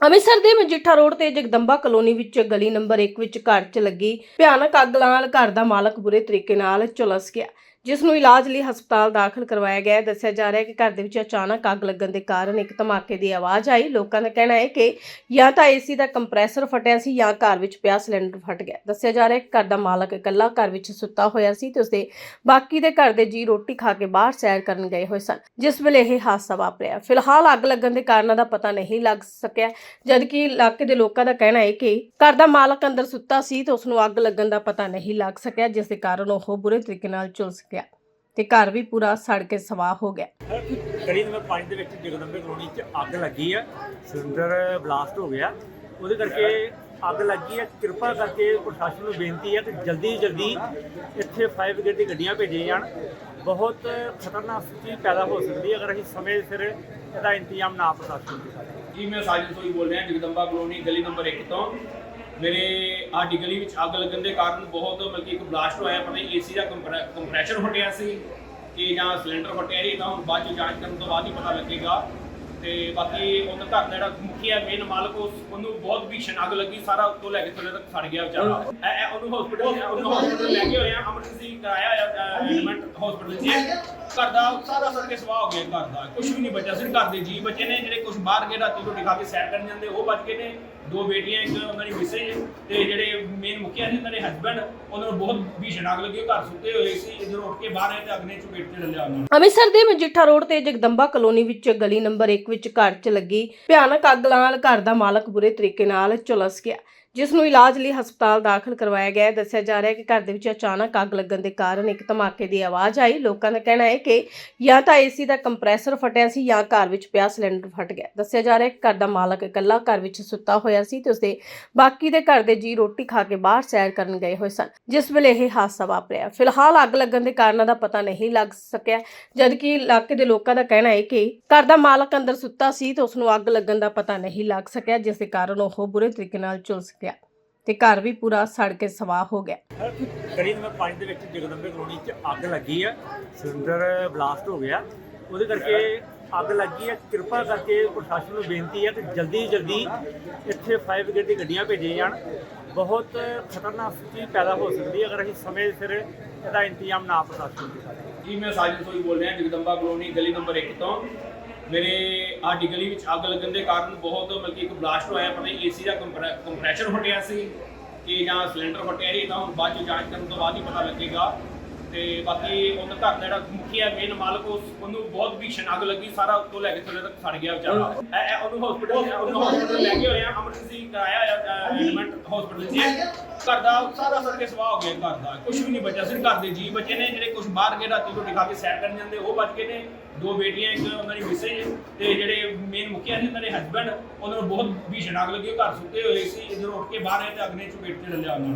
ਅੰਮ੍ਰਿਤਸਰ ਦੇ ਮਜੀਠਾ ਰੋਡ ਤੇ ਜਗਦੰਬਾ ਕਲੋਨੀ ਵਿੱਚ ਗਲੀ ਨੰਬਰ 1 ਵਿੱਚ ਘਰ 'ਚ ਲੱਗੀ ਭਿਆਨਕ ਅੱਗ ਨਾਲ ਘਰ ਦਾ ਮਾਲਕ ਬੁਰੇ ਤਰੀਕੇ ਨਾਲ ਝੁਲਸ ਗਿਆ। ਜਿਸ ਨੂੰ ਇਲਾਜ ਲਈ ਹਸਪਤਾਲ ਦਾਖਲ ਕਰਵਾਇਆ ਗਿਆ ਹੈ, ਦੱਸਿਆ ਜਾ ਰਿਹਾ ਹੈ ਕਿ ਘਰ ਦੇ ਵਿੱਚ ਅਚਾਨਕ ਅੱਗ ਲੱਗਣ ਦੇ ਕਾਰਨ ਇੱਕ ਧਮਾਕੇ ਦੀ ਆਵਾਜ਼ ਆਈ। ਲੋਕਾਂ ਦਾ ਕਹਿਣਾ ਹੈ ਕਿ ਜਾਂ ਤਾਂ ਏਸੀ ਦਾ ਕੰਪਰੈਸਰ ਫਟਿਆ ਸੀ ਜਾਂ ਘਰ ਵਿੱਚ ਪਿਆ ਸਿਲੰਡਰ ਫਟ ਗਿਆ। ਦੱਸਿਆ ਜਾ ਰਿਹਾ ਹੈ ਕਿ ਘਰ ਦਾ ਮਾਲਕ ਇਕੱਲਾ ਘਰ ਵਿੱਚ ਸੁੱਤਾ ਹੋਇਆ ਸੀ ਤੇ ਉਸਦੇ ਬਾਕੀ ਦੇ ਘਰ ਦੇ ਜੀ ਰੋਟੀ ਖਾ ਕੇ ਬਾਹਰ ਸੈਰ ਕਰਨ ਗਏ ਹੋਏ ਸਨ, ਜਿਸ ਵੇਲੇ ਇਹ ਹਾਦਸਾ ਵਾਪਰਿਆ। ਫਿਲਹਾਲ ਅੱਗ ਲੱਗਣ ਦੇ ਕਾਰਨਾਂ ਦਾ ਪਤਾ ਨਹੀਂ ਲੱਗ ਸਕਿਆ, ਜਦਕਿ ਇਲਾਕੇ ਦੇ ਲੋਕਾਂ ਦਾ ਕਹਿਣਾ ਹੈ ਕਿ ਘਰ ਦਾ ਮਾਲਕ ਅੰਦਰ ਸੁੱਤਾ ਸੀ ਤੇ ਉਸ ਨੂੰ ਅੱਗ ਲੱਗਣ ਦਾ ਪਤਾ ਨਹੀਂ ਲੱਗ ਸਕਿਆ, ਜਿਸ ਦੇ ਕਾਰਨ ਉਹ ਬੁਰੇ ਤਰੀਕੇ ਨਾਲ ਝੁਲਸ ਗਿਆ ਤੇ ਘਰ ਵੀ ਪੂਰਾ ਸੜ ਕੇ ਸਵਾਹ ਹੋ ਗਿਆ। ਗਲੀ ਨੰਬਰ 5 ਦੇ ਵਿੱਚ ਜਗਦੰਬੇ ਕਲੋਨੀ 'ਚ ਅੱਗ ਲੱਗੀ ਆ ਸਿਲੰਡਰ ਬਲਾਸਟ ਹੋ ਗਿਆ। ਉਹਦੇ ਕਰਕੇ ਅੱਗ ਲੱਗੀ ਹੈ ਕਿਰਪਾ ਕਰਕੇ ਪ੍ਰਸ਼ਾਸਨ ਨੂੰ ਬੇਨਤੀ ਹੈ ਕਿ ਜਲਦੀ ਜਲਦੀ ਇੱਥੇ ਫਾਇਰ ਬ੍ਰਿਗੇਡ ਦੀ ਗੱਡੀਆਂ ਭੇਜੀਆਂ ਜਾਣ। ਬਹੁਤ ਖਤਰਨਾਕ ਸਥਿਤੀ ਪੈਦਾ ਹੋ ਸਕਦੀ ਹੈ ਅਗਰ ਅਸੀਂ ਸਮੇਂ ਸਿਰ ਇਹਦਾ ਇੰਤਜ਼ਾਮ ਨਾ ਪ੍ਰਸ਼ਾਸਨ ਕੀਤਾ ਜੀ ਮੈਂ ਸਾਜਨ ਸੋਈ ਬੋਲ ਰਿਹਾ ਜਗਦੰਬਾ ਕਲੋਨੀ ਗਲੀ ਨੰਬਰ 1 ਤੋਂ। ਮੇਰੇ ਆਡੀ ਗਲੀ ਵਿੱਚ ਅੱਗ ਲੱਗਣ ਦੇ ਕਾਰਨ ਬਹੁਤ ਮਤਲਬ ਇੱਕ ਬਲਾਸਟ ਹੋਇਆ ਪਤਾ ਨਹੀਂ ਏਸੀ ਦਾ ਕੰਪਰੈ- ਕੰਪਰੈਸ਼ਰ ਫਟਿਆ ਸੀ ਕਿ ਜਾਂ ਸਿਲੰਡਰ ਫਟਿਆ ਸੀ ਤਾਂ ਹੁਣ ਬਾਅਦ ਚ ਜਾਂਚ ਕਰਨ ਤੋਂ ਬਾਅਦ ਹੀ ਪਤਾ ਲੱਗੇਗਾ। ਤੇ ਬਾਕੀ ਉਹਨਾਂ ਘਰ ਦਾ ਜਿਹੜਾ ਮੁਖੀ ਹੈ ਮੇਨ ਮਾਲਕ ਉਸ ਉਹਨੂੰ ਬਹੁਤ ਭੀਸ਼ਣ ਅੱਗ ਲੱਗੀ ਸਾਰਾ ਉੱਤੋਂ ਲੈ ਕੇ ਥੱਲੇ ਤੱਕ ਸੜ ਗਿਆ ਵਿਚਾਰਾ। ਐ ਉਹਨੂੰ ਹਸਪੀਟਲ ਉਹਨੂੰ ਹਸਪੀਟਲ ਲੈ ਕੇ ਹੋਏ ਆ ਐਮਰਜੈਂਸੀ ਕਰਾਇਆ ਹੋਇਆ ਐਡਮਿਟ ਹਸਪੀਟਲ 'ਚ। ਘਰ ਦਾ ਸਾਰਾ ਸੜ ਕੇ ਸਵਾਹ ਹੋ ਗਿਆ ਘਰ ਦਾ। ਕੁਝ ਵੀ ਨਹੀਂ ਬਚਿਆ, ਸਿਰਫ ਘਰ ਦੇ ਜੀ ਬਚੇ ਨੇ, ਜਿਹੜੇ ਕੁਝ ਬਾਹਰ ਗਏ ਰਾਤੀ ਰੋਟੀ ਖਾ ਕੇ ਸੈਰ ਕਰਨ ਜਾਂਦੇ, ਉਹ ਬਚ ਗਏ ਨੇ। ਦੋ ਬੇਟੀਆਂ, ਇੱਕ ਉਹਨਾਂ ਦੀ ਮਿਸੇਜ ਤੇ ਜਿਹੜੇ ਮੇਨ ਮੁਖੀਆ ਸੀ ਉਹਨਾਂ ਦੇ ਹਸਬੰਡ ਉਹਨਾਂ ਨੂੰ ਬਹੁਤ ਭੀਸ਼ਣ ਅੱਗ ਲੱਗੀ, ਉਹ ਘਰ ਸੁੱਤੇ ਹੋਏ ਸੀ। ਇਧਰ ਉੱਠ ਕੇ ਬਾਹਰ ਆਏ ਤੇ ਅੱਗ ਚਪੇਟ ਤੇ ਲਿਆ ਉਹਨਾਂ ਅੰਮ੍ਰਿਤਸਰ ਦੇ ਮਜੀਠਾ ਰੋਡ ਤੇ ਜਗਦੰਬਾ ਕਲੋਨੀ ਵਿੱਚ ਗਲੀ ਨੰਬਰ 1 ਵਿੱਚ ਘਰ 'ਚ ਲੱਗੀ ਭਿਆਨਕ ਅੱਗ ਨਾਲ ਘਰ ਦਾ ਮਾਲਕ ਬੁਰੇ ਤਰੀਕੇ ਨਾਲ ਝੁਲਸ ਗਿਆ। ਜਿਸ ਨੂੰ ਇਲਾਜ ਲਈ ਹਸਪਤਾਲ ਦਾਖਲ ਕਰਵਾਇਆ ਗਿਆ ਹੈ, ਦੱਸਿਆ ਜਾ ਰਿਹਾ ਹੈ ਕਿ ਘਰ ਦੇ ਵਿੱਚ ਅਚਾਨਕ ਅੱਗ ਲੱਗਣ ਦੇ ਕਾਰਨ ਇੱਕ ਧਮਾਕੇ ਦੀ ਆਵਾਜ਼ ਆਈ। ਲੋਕਾਂ ਦਾ ਕਹਿਣਾ ਹੈ ਕਿ ਜਾਂ ਤਾਂ ਏਸੀ ਦਾ ਕੰਪਰੈਸਰ ਫਟਿਆ ਸੀ ਜਾਂ ਘਰ ਵਿੱਚ ਪਿਆ ਸਿਲੰਡਰ ਫਟ ਗਿਆ। ਦੱਸਿਆ ਜਾ ਰਿਹਾ ਹੈ ਕਿ ਘਰ ਦਾ ਮਾਲਕ ਇਕੱਲਾ ਘਰ ਵਿੱਚ ਸੁੱਤਾ ਹੋਇਆ ਸੀ ਤੇ ਉਸਦੇ ਬਾਕੀ ਦੇ ਘਰ ਦੇ ਜੀ ਰੋਟੀ ਖਾ ਕੇ ਬਾਹਰ ਸੈਰ ਕਰਨ ਗਏ ਹੋਏ ਸਨ, ਜਿਸ ਵੇਲੇ ਇਹ ਹਾਦਸਾ ਵਾਪਰਿਆ। ਫਿਲਹਾਲ ਅੱਗ ਲੱਗਣ ਦੇ ਕਾਰਨਾਂ ਦਾ ਪਤਾ ਨਹੀਂ ਲੱਗ ਸਕਿਆ, ਜਦਕਿ ਇਲਾਕੇ ਦੇ ਲੋਕਾਂ ਦਾ ਕਹਿਣਾ ਹੈ ਕਿ ਘਰ ਦਾ ਮਾਲਕ ਅੰਦਰ ਸੁੱਤਾ ਸੀ ਤੇ ਉਸ ਨੂੰ ਅੱਗ ਲੱਗਣ ਦਾ ਪਤਾ ਨਹੀਂ ਲੱਗ ਸਕਿਆ, ਜਿਸ ਦੇ ਕਾਰਨ ਉਹ ਬੁਰੇ ਤਰੀਕੇ ਨਾਲ ਝੁਲਸ ਗਿਆ ਤੇ ਘਰ ਵੀ ਪੂਰਾ ਸੜ ਕੇ ਸਵਾਹ ਹੋ ਗਿਆ। ਗਲੀ ਨੰਬਰ 5 ਦੇ ਵਿੱਚ ਜਗਦੰਬੇ ਕਲੋਨੀ 'ਚ ਅੱਗ ਲੱਗੀ ਆ ਸਿਲੰਡਰ ਬਲਾਸਟ ਹੋ ਗਿਆ। ਉਹਦੇ ਕਰਕੇ ਅੱਗ ਲੱਗੀ ਹੈ ਕਿਰਪਾ ਕਰਕੇ ਪ੍ਰਸ਼ਾਸਨ ਨੂੰ ਬੇਨਤੀ ਹੈ ਕਿ ਜਲਦੀ ਜਲਦੀ ਇੱਥੇ ਫਾਇਰ ਬ੍ਰਿਗੇਡ ਦੀ ਗੱਡੀਆਂ ਭੇਜੀਆਂ ਜਾਣ। ਬਹੁਤ ਖਤਰਨਾਕ ਸਥਿਤੀ ਪੈਦਾ ਹੋ ਸਕਦੀ ਹੈ ਅਗਰ ਅਸੀਂ ਸਮੇਂ ਸਿਰ ਇਹਦਾ ਇੰਤਜ਼ਾਮ ਨਾ ਪ੍ਰਸ਼ਾਸਨ ਕੀਤਾ ਜੀ ਮੈਂ ਸਾਜਨ ਸੋਈ ਬੋਲ ਰਿਹਾ ਜਗਦੰਬਾ ਕਲੋਨੀ ਗਲੀ ਨੰਬਰ 1 ਤੋਂ। ਮੇਰੇ ਆਡੀ ਗਲੀ ਵਿੱਚ ਅੱਗ ਲੱਗਣ ਦੇ ਕਾਰਨ ਬਹੁਤ ਮਤਲਬ ਇੱਕ ਬਲਾਸਟ ਹੋਇਆ, ਪਤਾ ਨਹੀਂ ਏਸੀ ਦਾ ਕੰਪਰੈ- ਕੰਪਰੈਸ਼ਰ ਫਟਿਆ ਸੀ ਕਿ ਜਾਂ ਸਿਲੰਡਰ ਫਟਿਆ ਸੀ, ਤਾਂ ਹੁਣ ਬਾਅਦ ਚ ਜਾਂਚ ਕਰਨ ਤੋਂ ਬਾਅਦ ਹੀ ਪਤਾ ਲੱਗੇਗਾ। ਤੇ ਬਾਕੀ ਉਹਨਾਂ ਘਰ ਦਾ ਜਿਹੜਾ ਮੁਖੀ ਹੈ ਮੇਨ ਮਾਲਕ, ਉਸ, ਉਹਨੂੰ ਬਹੁਤ ਭੀਸ਼ਣ ਅੱਗ ਲੱਗੀ, ਸਾਰਾ ਉੱਤੋਂ ਲੈ ਕੇ ਥੱਲੇ ਤੱਕ ਸੜ ਗਿਆ ਵਿਚਾਰਾ। ਐ ਐ ਉਹਨੂੰ ਹਸਪੀਟਲ ਉਹਨੂੰ ਹਸਪੀਟਲ ਲੈ ਕੇ ਹੋਏ ਐਮਰਜੈਂਸੀ ਕਰਾਇਆ ਹੋਇਆ ਐਡਮਿਟ ਹਸਪੀਟਲ 'ਚ। ਘਰ ਦਾ ਸਾਰਾ ਸੜ ਸਵਾਹ ਹੋ ਗਿਆ ਘਰ ਦਾ। ਕੁਝ ਵੀ ਨਹੀਂ ਬਚਿਆ, ਸਿਰਫ ਘਰ ਦੇ ਜੀ ਬਚੇ ਨੇ, ਜਿਹੜੇ ਕੁਝ ਬਾਹਰ ਗਏ, ਰਾਤੀ ਰੋਟੀ ਖਾ ਕੇ ਸੈਰ ਕਰਨ ਜਾਂਦੇ, ਉਹ ਬਚ ਗਏ ਨੇ। ਦੋ ਬੇਟੀਆਂ, ਇੱਕ ਉਹਨਾਂ ਦੀ ਮਿਸੇਜ ਤੇ ਜਿਹੜੇ ਮੇਨ ਮੁਖੀਆ ਸੀ ਉਹਨਾਂ ਦੇ ਹਸਬੈਂਡ ਉਹਨਾਂ ਨੂੰ ਬਹੁਤ ਭੀਸ਼ਣ ਅੱਗ ਲੱਗੀ, ਉਹ ਘਰ ਸੁੱਤੇ ਹੋਏ ਸੀ, ਇਧਰ ਉੱਠ ਕੇ ਬਾਹਰ ਆਏ ਤੇ ਅੱਗ ਨੇ ਚਪੇਟ ਤੇ ਲਿਆ ਉਹਨਾਂ ਨੂੰ।